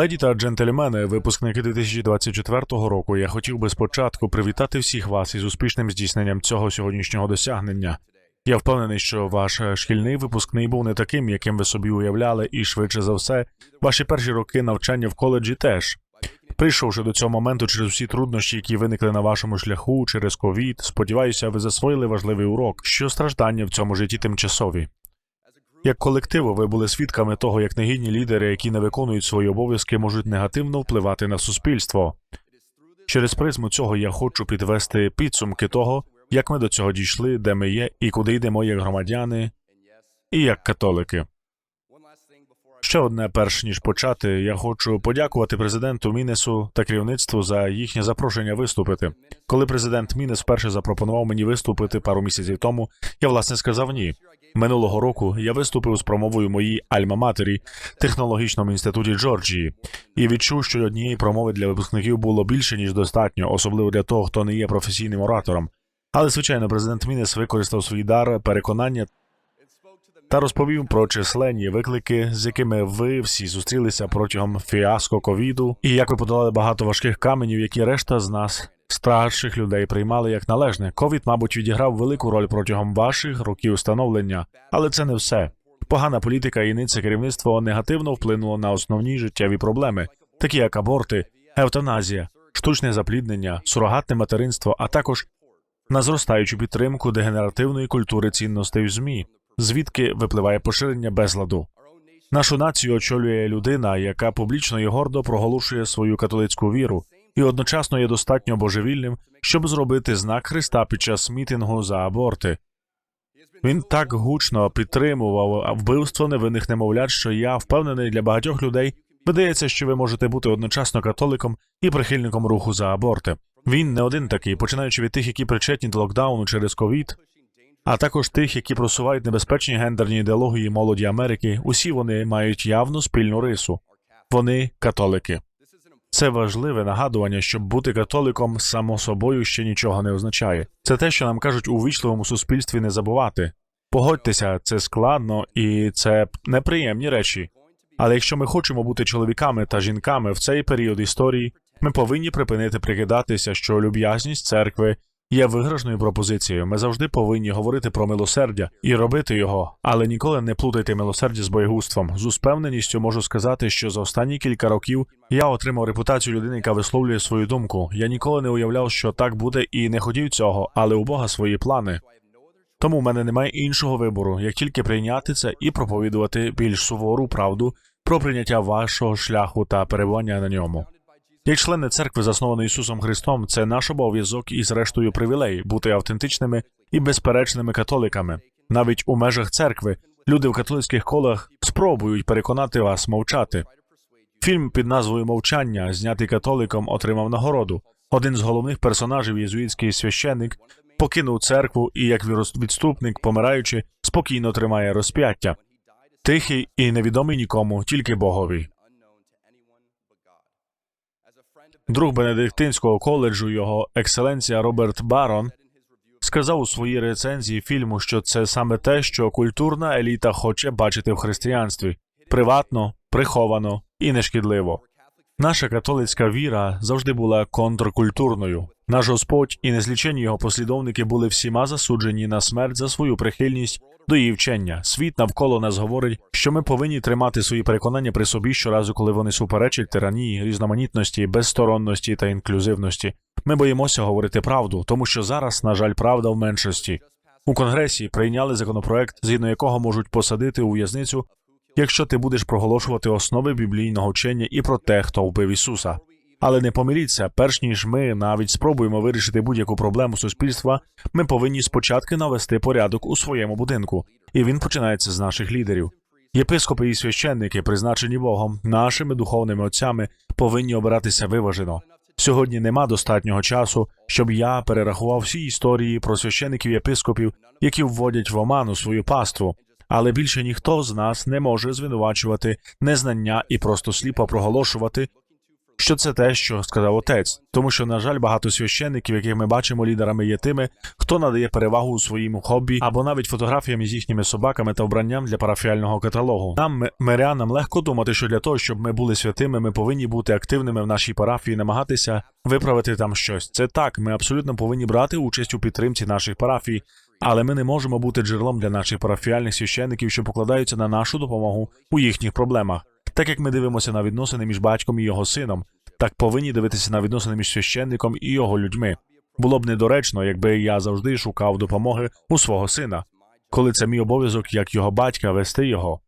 Леді та джентльмени, випускники 2024 року, я хотів би спочатку привітати всіх вас із успішним здійсненням цього сьогоднішнього досягнення. Я впевнений, що ваш шкільний випускний був не таким, яким ви собі уявляли, і швидше за все, ваші перші роки навчання в коледжі теж. Прийшовши до цього моменту через всі труднощі, які виникли на вашому шляху через ковід, сподіваюся, ви засвоїли важливий урок, що страждання в цьому житті тимчасові. Як колективу, ви були свідками того, як негідні лідери, які не виконують свої обов'язки, можуть негативно впливати на суспільство. Через призму цього я хочу підвести підсумки того, як ми до цього дійшли, де ми є і куди йдемо як громадяни і як католики. Ще одне, перш ніж почати, я хочу подякувати президенту Мінесу та керівництву за їхнє запрошення виступити. Коли президент Мінес вперше запропонував мені виступити пару місяців тому, я власне сказав ні. Минулого року я виступив з промовою моїй альма-матері технологічному інституті Джорджії і відчув, що однієї промови для випускників було більше ніж достатньо, особливо для того, хто не є професійним оратором. Але звичайно, президент Мінес використав свій дар переконання та розповів про численні виклики, з якими ви всі зустрілися протягом фіаско ковіду, і як ви подолали багато важких каменів, які решта з нас, старших людей, приймали як належне. Ковід, мабуть, відіграв велику роль протягом ваших років становлення, але це не все. Погана політика і нице керівництво негативно вплинуло на основні життєві проблеми, такі як аборти, евтаназія, штучне запліднення, сурогатне материнство, а також на зростаючу підтримку дегенеративної культури цінностей в ЗМІ, звідки випливає поширення безладу. Нашу націю очолює людина, яка публічно і гордо проголошує свою католицьку віру, і одночасно є достатньо божевільним, щоб зробити знак Христа під час мітингу за аборти. Він так гучно підтримував вбивство невинних немовлят, що я впевнений для багатьох людей видається, що ви можете бути одночасно католиком і прихильником руху за аборти. Він не один такий, починаючи від тих, які причетні до локдауну через ковід, а також тих, які просувають небезпечні гендерні ідеології молоді Америки. Усі вони мають явну спільну рису. Вони католики. Це важливе нагадування, щоб бути католиком само собою ще нічого не означає. Це те, що нам кажуть у вічливому суспільстві не забувати. Погодьтеся, це складно і це неприємні речі. Але якщо ми хочемо бути чоловіками та жінками в цей період історії, ми повинні припинити прикидатися, що люб'язність церкви є виграшною пропозицією. Ми завжди повинні говорити про милосердя і робити його, але ніколи не плутайте милосердя з боєгуством. З успевненістю можу сказати, що за останні кілька років я отримав репутацію людини, яка висловлює свою думку. Я ніколи не уявляв, що так буде, і не хотів цього, але у Бога свої плани. Тому в мене немає іншого вибору, як тільки прийняти це і проповідувати більш сувору правду про прийняття вашого шляху та перебування на ньому. Як члени церкви, заснованої Ісусом Христом, це наш обов'язок і, зрештою, привілей бути автентичними і безперечними католиками. Навіть у межах церкви люди в католицьких колах спробують переконати вас мовчати. Фільм під назвою Мовчання, знятий католиком, отримав нагороду. Один з головних персонажів, єзуїтський священник, покинув церкву і, як відступник, помираючи, спокійно тримає розп'яття. Тихий і невідомий нікому, тільки Богові. Друг Бенедиктинського коледжу, його екселенція Роберт Барон, сказав у своїй рецензії фільму, що це саме те, що культурна еліта хоче бачити в християнстві приватно, приховано і нешкідливо. Наша католицька віра завжди була контркультурною. Наш Господь і незлічені його послідовники були всіма засуджені на смерть за свою прихильність до її вчення. Світ навколо нас говорить, що ми повинні тримати свої переконання при собі щоразу, коли вони суперечать тиранії, різноманітності, безсторонності та інклюзивності. Ми боїмося говорити правду, тому що зараз, на жаль, правда в меншості. У конгресі прийняли законопроект, згідно якого можуть посадити у в'язницю, якщо ти будеш проголошувати основи біблійного вчення і про те, хто вбив Ісуса. Але не помиліться, перш ніж ми навіть спробуємо вирішити будь-яку проблему суспільства, ми повинні спочатку навести порядок у своєму будинку, і він починається з наших лідерів. Єпископи і священники, призначені Богом, нашими духовними отцями, повинні обиратися виважено. Сьогодні нема достатнього часу, щоб я перерахував всі історії про священиків єпископів, які вводять в оману свою паству. Але більше ніхто з нас не може звинувачувати незнання і просто сліпо проголошувати, що це те, що сказав отець, тому що, на жаль, багато священників, яких ми бачимо лідерами, є тими, хто надає перевагу у своєму хобі або навіть фотографіям із їхніми собаками та вбранням для парафіального каталогу. Нам, мирянам, легко думати, що для того, щоб ми були святими, ми повинні бути активними в нашій парафії, намагатися виправити там щось. Це так, ми абсолютно повинні брати участь у підтримці наших парафій, але ми не можемо бути джерелом для наших парафіальних священників, що покладаються на нашу допомогу у їхніх проблемах. Так як ми дивимося на відносини між батьком і його сином, так повинні дивитися на відносини між священником і його людьми. Було б недоречно, якби я завжди шукав допомоги у свого сина, коли це мій обов'язок як його батька вести його.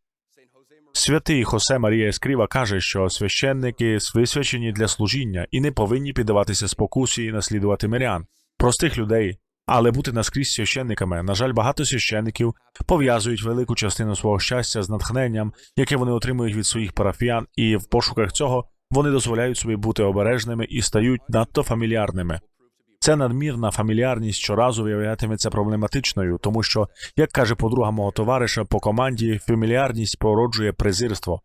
Святий Хосе Марія Ескріва каже, що священники висвячені для служіння і не повинні піддаватися спокусі і наслідувати мирян, простих людей, але бути наскрізь священниками. На жаль, багато священників пов'язують велику частину свого щастя з натхненням, яке вони отримують від своїх парафіян, і в пошуках цього вони дозволяють собі бути обережними і стають надто фамільярними. Ця надмірна фамільярність щоразу виявлятиметься проблематичною, тому що, як каже подруга мого товариша по команді, фамільярність породжує презирство.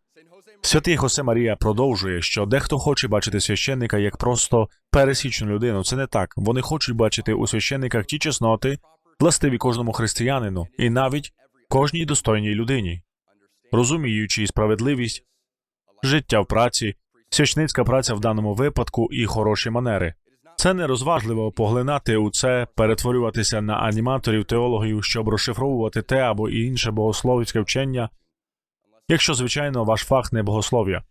Святий Хосе Марія продовжує, що дехто хоче бачити священника як просто пересічну людину. Це не так. Вони хочуть бачити у священниках ті чесноти, властиві кожному християнину, і навіть кожній достойній людині, розуміючи справедливість, життя в праці, свящницька праця в даному випадку і хороші манери. Це нерозважливо поглинати у це, перетворюватися на аніматорів, теологів, щоб розшифровувати те або інше богословське вчення, якщо, звичайно, ваш фах не богослов'я.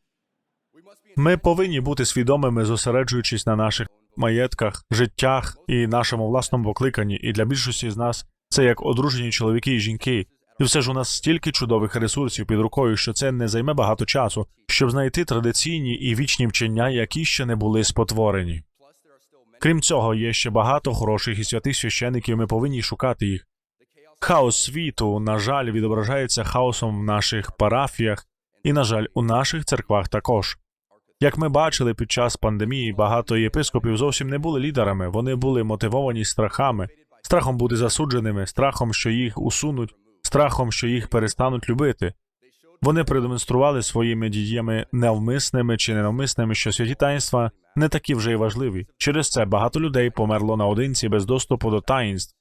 Ми повинні бути свідомими, зосереджуючись на наших маєтках, життях і нашому власному покликанні. І для більшості з нас це як одружені чоловіки і жінки. І все ж у нас стільки чудових ресурсів під рукою, що це не займе багато часу, щоб знайти традиційні і вічні вчення, які ще не були спотворені. Крім цього, є ще багато хороших і святих священиків, ми повинні шукати їх. Хаос світу, на жаль, відображається хаосом в наших парафіях і, на жаль, у наших церквах також. Як ми бачили під час пандемії, багато єпископів зовсім не були лідерами, вони були мотивовані страхами, страхом бути засудженими, страхом, що їх усунуть, страхом, що їх перестануть любити. Вони продемонстрували своїми діями невмисними чи ненавмисними, що святі таїнства не такі вже й важливі. Через це багато людей померло наодинці без доступу до таїнств.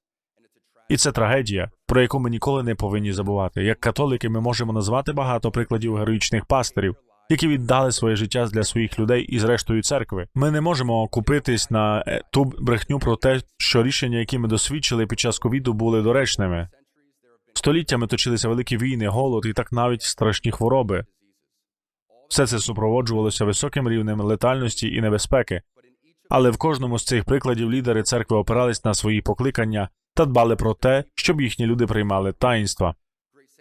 І це трагедія, про яку ми ніколи не повинні забувати. Як католики, ми можемо назвати багато прикладів героїчних пастирів, які віддали своє життя для своїх людей і зрештою церкви. Ми не можемо купитись на е, ту брехню про те, що рішення, які ми досвідчили під час ковіду, були доречними. Століттями точилися великі війни, голод і так навіть страшні хвороби. Все це супроводжувалося високим рівнем летальності і небезпеки. Але в кожному з цих прикладів лідери церкви опирались на свої покликання та дбали про те, щоб їхні люди приймали таїнства.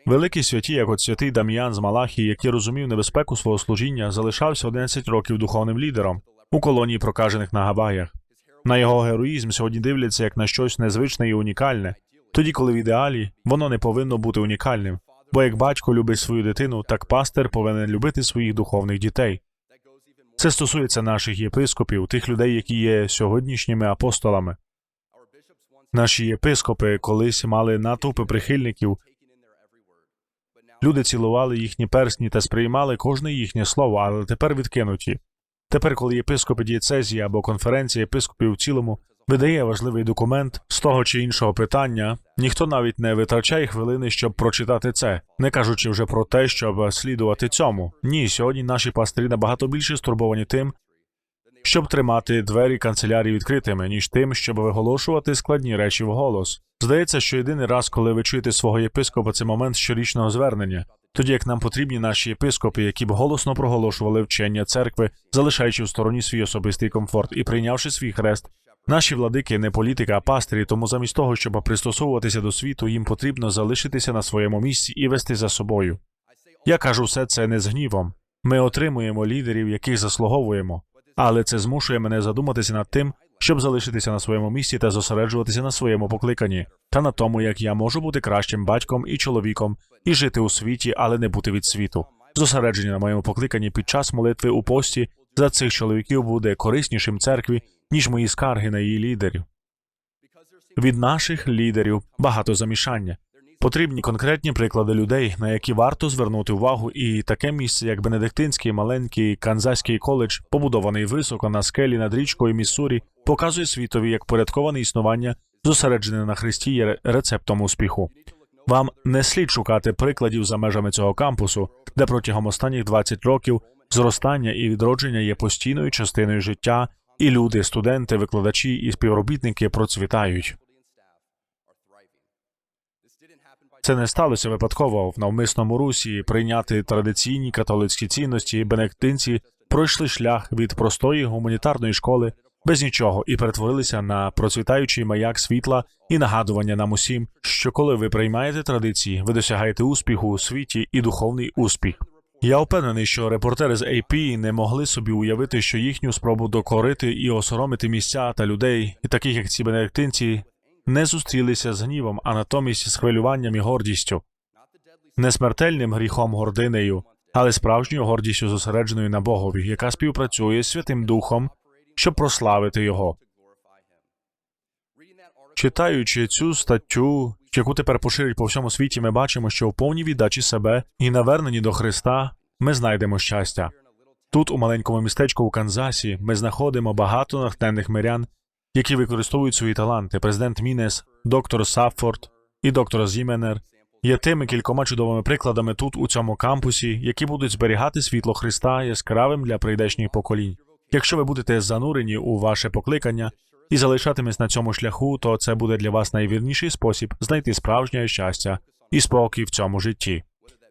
Великі святі, як от святий Дам'ян з Малахії, який розумів небезпеку свого служіння, залишався 11 років духовним лідером у колонії прокажених на Гаваях. На його героїзм сьогодні дивляться як на щось незвичне і унікальне, тоді, коли в ідеалі воно не повинно бути унікальним. Бо як батько любить свою дитину, так пастир повинен любити своїх духовних дітей. Це стосується наших єпископів, тих людей, які є сьогоднішніми апостолами. Наші єпископи колись мали натовпи прихильників. Люди цілували їхні персні та сприймали кожне їхнє слово, але тепер відкинуті. Тепер, коли єпископи дієцезії або конференція єпископів в цілому видає важливий документ з того чи іншого питання, ніхто навіть не витрачає хвилини, щоб прочитати це, не кажучи вже про те, щоб слідувати цьому. Ні, сьогодні наші пастирі набагато більше стурбовані тим, щоб тримати двері канцелярії відкритими, ніж тим, щоб виголошувати складні речі вголос. Здається, що єдиний раз, коли ви чуєте свого єпископа, це момент щорічного звернення, тоді як нам потрібні наші єпископи, які б голосно проголошували вчення церкви, залишаючи в стороні свій особистий комфорт і прийнявши свій хрест. Наші владики не політика, а пастирі, тому замість того, щоб пристосовуватися до світу, їм потрібно залишитися на своєму місці і вести за собою. Я кажу все це не з гнівом. Ми отримуємо лідерів, яких заслуговуємо, але це змушує мене задуматися над тим, щоб залишитися на своєму місці та зосереджуватися на своєму покликанні, та на тому, як я можу бути кращим батьком і чоловіком і жити у світі, але не бути від світу. Зосередження на моєму покликанні під час молитви у пості за цих чоловіків буде кориснішим церкві, ніж мої скарги на її лідерів. Від наших лідерів багато замішання. Потрібні конкретні приклади людей, на які варто звернути увагу, і таке місце, як Бенедиктинський маленький канзаський коледж, побудований високо на скелі над річкою Міссурі, показує світові як порядковане існування, зосереджене на Христі є рецептом успіху. Вам не слід шукати прикладів за межами цього кампусу, де протягом останніх 20 років зростання і відродження є постійною частиною життя, і люди, студенти, викладачі і співробітники процвітають. Це не сталося випадково в навмисному русі. Прийняти традиційні католицькі цінності бенедиктинці пройшли шлях від простої гуманітарної школи без нічого і перетворилися на процвітаючий маяк світла і нагадування нам усім, що коли ви приймаєте традиції, ви досягаєте успіху у світі і духовний успіх. Я впевнений, що репортери з AP не могли собі уявити, що їхню спробу докорити і осоромити місця та людей, і таких як ці бенедиктинці, не зустрілися з гнівом, а натомість з хвилюванням і гордістю, не смертельним гріхом гординею, але справжньою гордістю зосередженою на Богові, яка співпрацює з Святим Духом, щоб прославити його. Читаючи цю статтю, яку тепер поширюють по всьому світі, ми бачимо, що в повній віддачі себе і наверненні до Христа ми знайдемо щастя. Тут, у маленькому містечку у Канзасі, ми знаходимо багато натхненних мирян, які використовують свої таланти. Президент Мінес, доктор Саффорд і доктор Зіменер є тими кількома чудовими прикладами тут, у цьому кампусі, які будуть зберігати світло Христа яскравим для прийдешніх поколінь. Якщо ви будете занурені у ваше покликання і залишатимесь на цьому шляху, то це буде для вас найвірніший спосіб знайти справжнє щастя і спокій в цьому житті.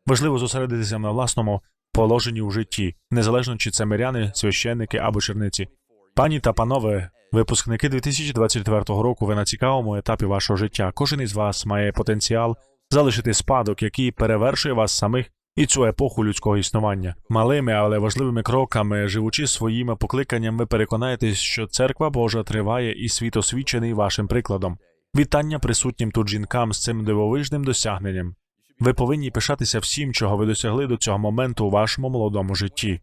Важливо зосередитися на власному положенні у житті, незалежно чи це миряни, священники або черниці. Пані та панове, випускники 2024 року, ви на цікавому етапі вашого життя. Кожен із вас має потенціал залишити спадок, який перевершує вас самих і цю епоху людського існування. Малими, але важливими кроками, живучи своїми покликанням, ви переконаєтесь, що церква Божа триває і світ освічений вашим прикладом. Вітання присутнім тут жінкам з цим дивовижним досягненням. Ви повинні пишатися всім, чого ви досягли до цього моменту у вашому молодому житті.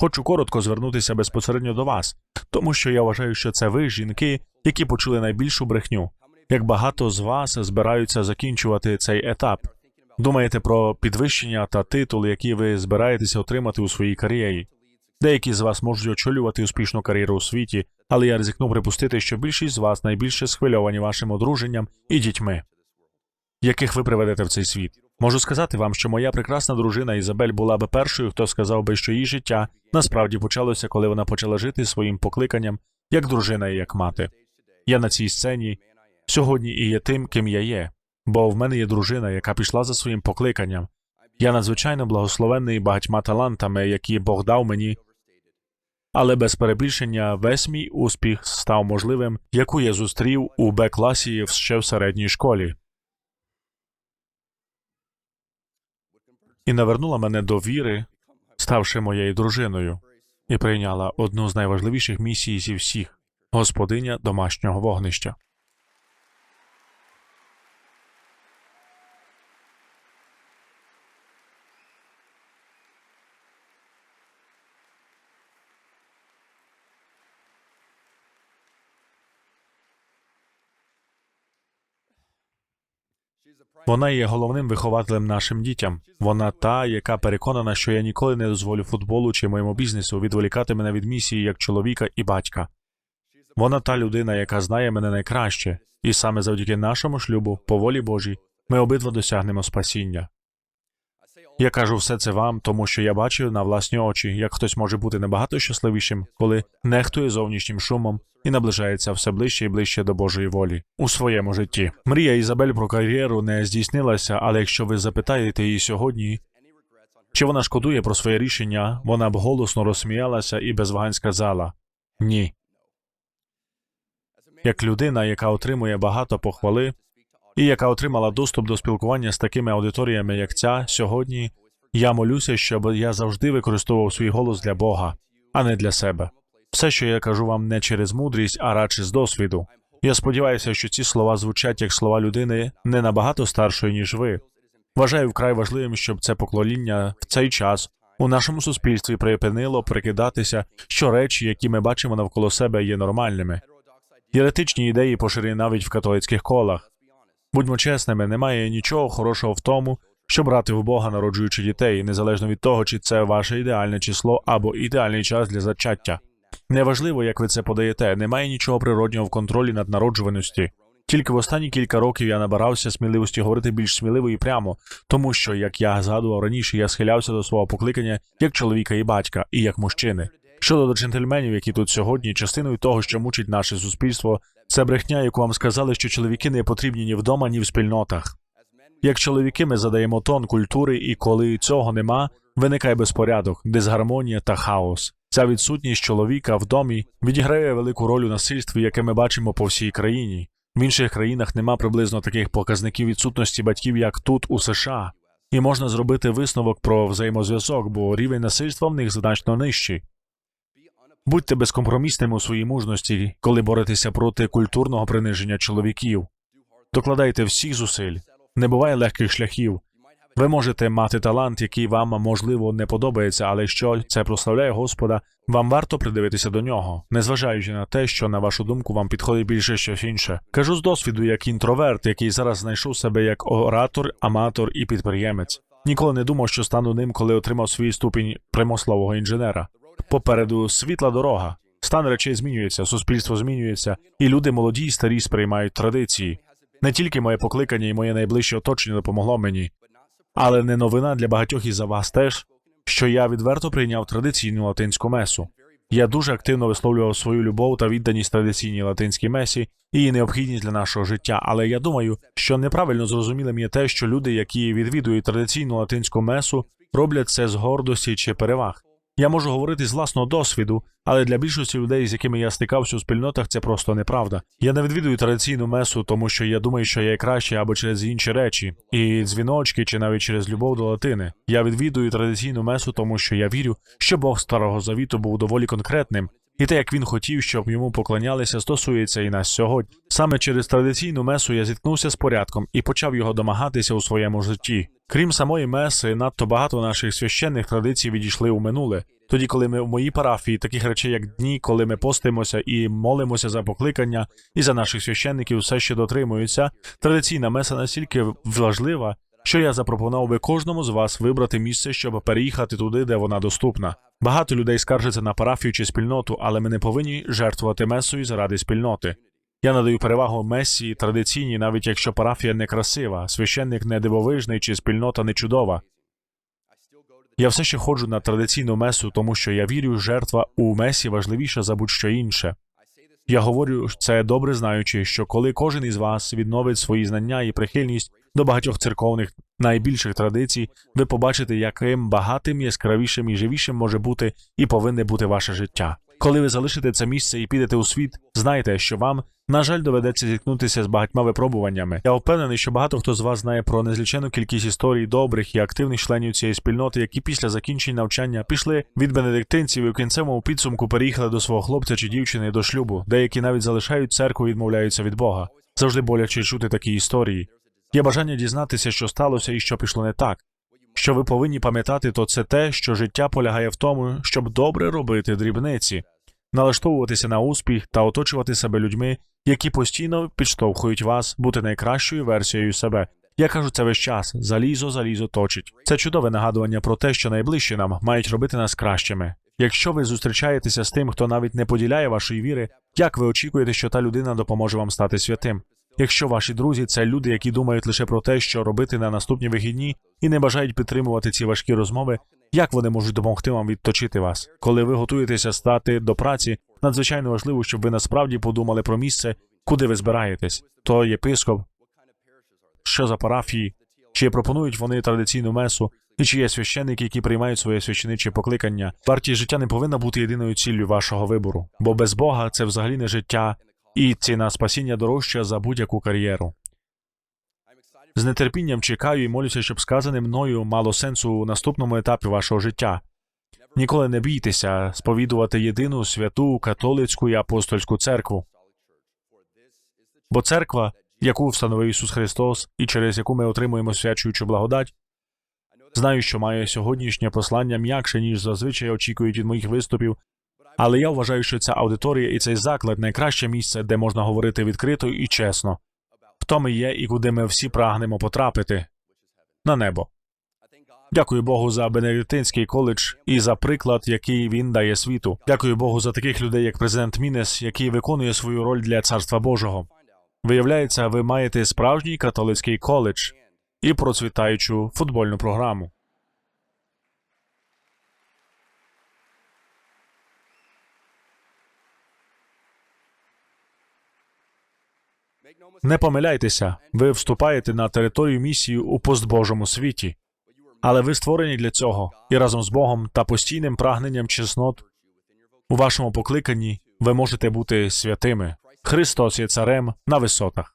Хочу коротко звернутися безпосередньо до вас, тому що я вважаю, що це ви, жінки, які почули найбільшу брехню. Як багато з вас збираються закінчувати цей етап. Думаєте про підвищення та титул, які ви збираєтеся отримати у своїй кар'єрі. Деякі з вас можуть очолювати успішну кар'єру у світі, але я ризикну припустити, що більшість з вас найбільше схвильовані вашим одруженням і дітьми, яких ви приведете в цей світ. Можу сказати вам, що моя прекрасна дружина Ізабель була би першою, хто сказав би, що її життя насправді почалося, коли вона почала жити своїм покликанням як дружина і як мати. Я на цій сцені сьогодні і є тим, ким я є, бо в мене є дружина, яка пішла за своїм покликанням. Я надзвичайно благословенний багатьма талантами, які Бог дав мені. Але без перебільшення весь мій успіх став можливим, яку я зустрів у Б-класі ще в середній школі. І навернула мене до віри, ставши моєю дружиною, і прийняла одну з найважливіших місій зі всіх господиня домашнього вогнища. Вона є головним вихователем нашим дітям. Вона та, яка переконана, що я ніколи не дозволю футболу чи моєму бізнесу відволікати мене від місії як чоловіка і батька. Вона та людина, яка знає мене найкраще, і саме завдяки нашому шлюбу, по волі Божій, ми обидва досягнемо спасіння. Я кажу все це вам, тому що я бачу на власні очі, як хтось може бути набагато щасливішим, коли нехтує зовнішнім шумом і наближається все ближче і ближче до Божої волі у своєму житті. Мрія Ізабель про кар'єру не здійснилася, але якщо ви запитаєте її сьогодні, чи вона шкодує про своє рішення, вона б голосно розсміялася і без вагань сказала ні. Як людина, яка отримує багато похвали, і яка отримала доступ до спілкування з такими аудиторіями, як ця, сьогодні я молюся, щоб я завжди використовував свій голос для Бога, а не для себе. Все, що я кажу вам, не через мудрість, а радше з досвіду. Я сподіваюся, що ці слова звучать як слова людини не набагато старшої, ніж ви. Вважаю вкрай важливим, щоб це поклоніння в цей час у нашому суспільстві припинило прикидатися, що речі, які ми бачимо навколо себе, є нормальними. Єретичні ідеї поширені навіть в католицьких колах. Будьмо чесними, немає нічого хорошого в тому, щоб брати в Бога, народжуючи дітей, незалежно від того, чи це ваше ідеальне число або ідеальний час для зачаття. Неважливо, як ви це подаєте, немає нічого природнього в контролі над народжуваності. Тільки в останні кілька років я набирався сміливості говорити більш сміливо і прямо, тому що, як я згадував раніше, я схилявся до свого покликання як чоловіка і батька, і як мужчини. Щодо до джентльменів, які тут сьогодні, частиною того, що мучить наше суспільство, це брехня, яку вам сказали, що чоловіки не потрібні ні вдома, ні в спільнотах. Як чоловіки, ми задаємо тон культури, і коли цього нема, виникає безпорядок, дисгармонія та хаос. Ця відсутність чоловіка в домі відіграє велику роль у насильстві, яке ми бачимо по всій країні. В інших країнах нема приблизно таких показників відсутності батьків, як тут, у США, і можна зробити висновок про взаємозв'язок, бо рівень насильства в них значно нижчий. Будьте безкомпромісними у своїй мужності, коли боретеся проти культурного приниження чоловіків. Докладайте всіх зусиль. Не буває легких шляхів. Ви можете мати талант, який вам можливо не подобається, але що це прославляє Господа, вам варто придивитися до нього, незважаючи на те, що на вашу думку вам підходить більше щось інше. Кажу з досвіду, як інтроверт, який зараз знайшов себе як оратор, аматор і підприємець. Ніколи не думав, що стану ним, коли отримав свій ступінь примислового інженера. Попереду світла дорога. Стан речей змінюється, суспільство змінюється, і люди молоді й старі сприймають традиції. Не тільки моє покликання і моє найближче оточення допомогло мені, але не новина для багатьох із за вас теж, що я відверто прийняв традиційну латинську месу. Я дуже активно висловлював свою любов та відданість традиційній латинській месі і її необхідність для нашого життя. Але я думаю, що неправильно зрозумілим є те, що люди, які відвідують традиційну латинську месу, роблять це з гордості чи переваг. Я можу говорити з власного досвіду, але для більшості людей, з якими я стикався у спільнотах, це просто неправда. Я не відвідую традиційну месу, тому що я думаю, що я є краще або через інші речі, і дзвіночки, чи навіть через любов до латини. Я відвідую традиційну месу, тому що я вірю, що Бог старого завіту був доволі конкретним. І те, як він хотів, щоб йому поклонялися, стосується і нас сьогодні. Саме через традиційну месу я зіткнувся з порядком і почав його домагатися у своєму житті. Крім самої меси, надто багато наших священних традицій відійшли у минуле. Тоді, коли ми в моїй парафії, таких речей, як дні, коли ми постимося і молимося за покликання, і за наших священників все ще дотримуються, традиційна меса настільки важлива, що я запропонував би кожному з вас вибрати місце, щоб переїхати туди, де вона доступна. Багато людей скаржаться на парафію чи спільноту, але ми не повинні жертвувати месою заради спільноти. Я надаю перевагу месі традиційній, навіть якщо парафія не красива, священник не дивовижний чи спільнота не чудова. Я все ще ходжу на традиційну месу, тому що я вірю, жертва у месі важливіша за будь-що інше. Я говорю це добре знаючи, що коли кожен із вас відновить свої знання і прихильність до багатьох церковних найбільших традицій, ви побачите, яким багатим, яскравішим і живішим може бути і повинне бути ваше життя. Коли ви залишите це місце і підете у світ, знайте, що вам, на жаль, доведеться зіткнутися з багатьма випробуваннями. Я впевнений, що багато хто з вас знає про незлічену кількість історій добрих і активних членів цієї спільноти, які після закінчення навчання пішли від бенедиктинців і в кінцевому підсумку переїхали до свого хлопця чи дівчини до шлюбу, деякі навіть залишають церкву і відмовляються від Бога. Завжди боляче чути такі історії. Є бажання дізнатися, що сталося і що пішло не так. Що ви повинні пам'ятати, то це те, що життя полягає в тому, щоб добре робити дрібниці, налаштовуватися на успіх та оточувати себе людьми, які постійно підштовхують вас бути найкращою версією себе. Я кажу це весь час: залізо, залізо точить. Це чудове нагадування про те, що найближчі нам мають робити нас кращими. Якщо ви зустрічаєтеся з тим, хто навіть не поділяє вашої віри, як ви очікуєте, що та людина допоможе вам стати святим? Якщо ваші друзі це люди, які думають лише про те, що робити на наступні вихідні, і не бажають підтримувати ці важкі розмови, як вони можуть допомогти вам відточити вас? Коли ви готуєтеся стати до праці, надзвичайно важливо, щоб ви насправді подумали про місце, куди ви збираєтесь. То єпископ, що за парафії, чи пропонують вони традиційну месу, і чи є священники, які приймають своє священиче покликання. Вартість життя не повинна бути єдиною ціллю вашого вибору, бо без Бога це взагалі не життя, і ціна спасіння дорожча за будь-яку кар'єру. З нетерпінням чекаю і молюся, щоб сказане мною мало сенсу у наступному етапі вашого життя. Ніколи не бійтеся сповідувати єдину святу католицьку і апостольську церкву. Бо церква, яку встановив Ісус Христос, і через яку ми отримуємо свячуючу благодать, знаю, що має сьогоднішнє послання м'якше, ніж зазвичай очікують від моїх виступів, але я вважаю, що ця аудиторія і цей заклад найкраще місце, де можна говорити відкрито і чесно. хто ми є і куди ми всі прагнемо потрапити на небо. Дякую Богу за Бенедиктинський коледж і за приклад, який він дає світу. Дякую Богу за таких людей, як президент Мінес, який виконує свою роль для царства Божого. Виявляється, ви маєте справжній католицький коледж і процвітаючу футбольну програму. Не помиляйтеся, ви вступаєте на територію місії у постбожому світі, але ви створені для цього і разом з Богом та постійним прагненням чеснот у вашому покликанні ви можете бути святими. Христос є царем на висотах.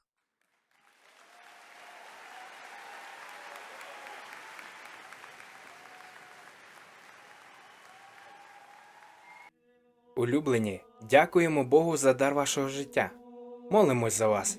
Улюблені, дякуємо Богу за дар вашого життя. Молимось за вас